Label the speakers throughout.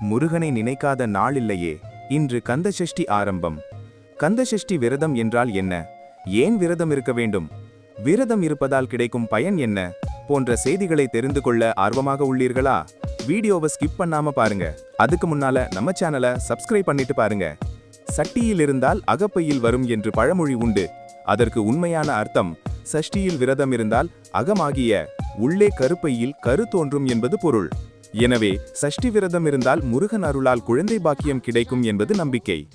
Speaker 1: முருகனை நினைக்காத நாள் இல்லையே இன்று கந்தசஷ்டி ஆரம்பம். கந்தசஷ்டி விரதம் என்றால் என்ன? ஏன் விரதம் இருக்க வேண்டும்? விரதம் இருப்பதால் கிடைக்கும் பயன் என்ன? போன்ற செய்திகளை தெரிந்து கொள்ள ஆர்வமாக உள்ளீர்களா? வீடியோவை ஸ்கிப் பண்ணாம பாருங்க. அதுக்கு முன்னால நம்ம சேனலை சப்ஸ்கிரைப் பண்ணிட்டு பாருங்க. சட்டியில் இருந்தால் அகப்பையில் வரும் என்று பழமொழி உண்டு. அதற்கு உண்மையான அர்த்தம் சஷ்டியில் விரதம் இருந்தால் அகமாகிய உள்ளே கருப்பையில் கரு தோன்றும் என்பது பொருள். எனவே சஷ்டி விரதம் இருந்தால் முருகன் அருளால் குழந்தை பாக்கியம் கிடைக்கும் என்பது நம்பிக்கை.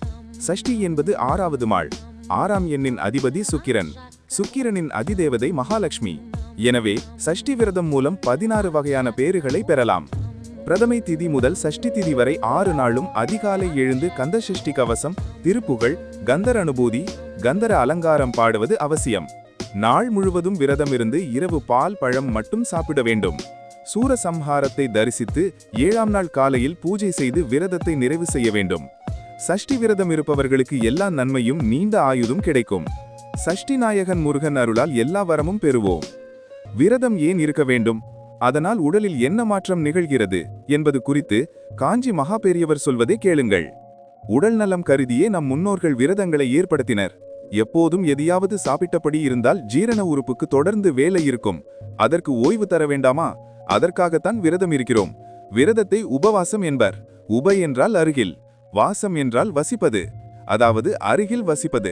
Speaker 1: சஷ்டி என்பது ஆறாவது மாள். ஆறாம் எண்ணின் அதிபதி சுக்கிரன். சுக்கிரனின் அதிதேவதை மகாலட்சுமி. எனவே சஷ்டி விரதம் மூலம் பதினாறு வகையான பேறுகளை பெறலாம். பிரதமை திதி முதல் சஷ்டி திதி வரை ஆறு நாளும் அதிகாலை எழுந்து கந்த சஷ்டி கவசம் திருப்புகழ் கந்தர் அனுபூதி கந்தர அலங்காரம் பாடுவது அவசியம். நாள் முழுவதும் விரதமிருந்து இரவு பால் பழம் மட்டும் சாப்பிட வேண்டும். சூரசம்ஹாரத்தை தரிசித்து ஏழாம் நாள் காலையில் பூஜை செய்து விரதத்தை நிறைவு செய்ய வேண்டும். சஷ்டி விரதம் இருப்பவர்களுக்கு எல்லா நன்மையும் நீண்ட ஆயுதும் கிடைக்கும். சஷ்டி நாயகன் முருகன் அருளால் எல்லா வரமும் பெறுவோம். விரதம் ஏன் இருக்க வேண்டும்? அதனால் உடலில் என்ன மாற்றம் நிகழ்கிறது என்பது குறித்து காஞ்சி மகா பெரியவர் சொல்வதை கேளுங்கள். உடல் நலம் கருதியே நம் முன்னோர்கள் விரதங்களை ஏற்படுத்தினர். எப்போதும் எதையாவது சாப்பிட்டபடி இருந்தால் ஜீரண உறுப்புக்கு தொடர்ந்து வேலை இருக்கும். அதற்கு ஓய்வு தர வேண்டாமா? அதற்காகத்தான் விரதம் இருக்கிறோம். விரதத்தை உபவாசம் என்பர். உப என்றால் அருகில். வாசம் என்றால் வசிப்பது. அதாவது அருகில் வசிப்பது.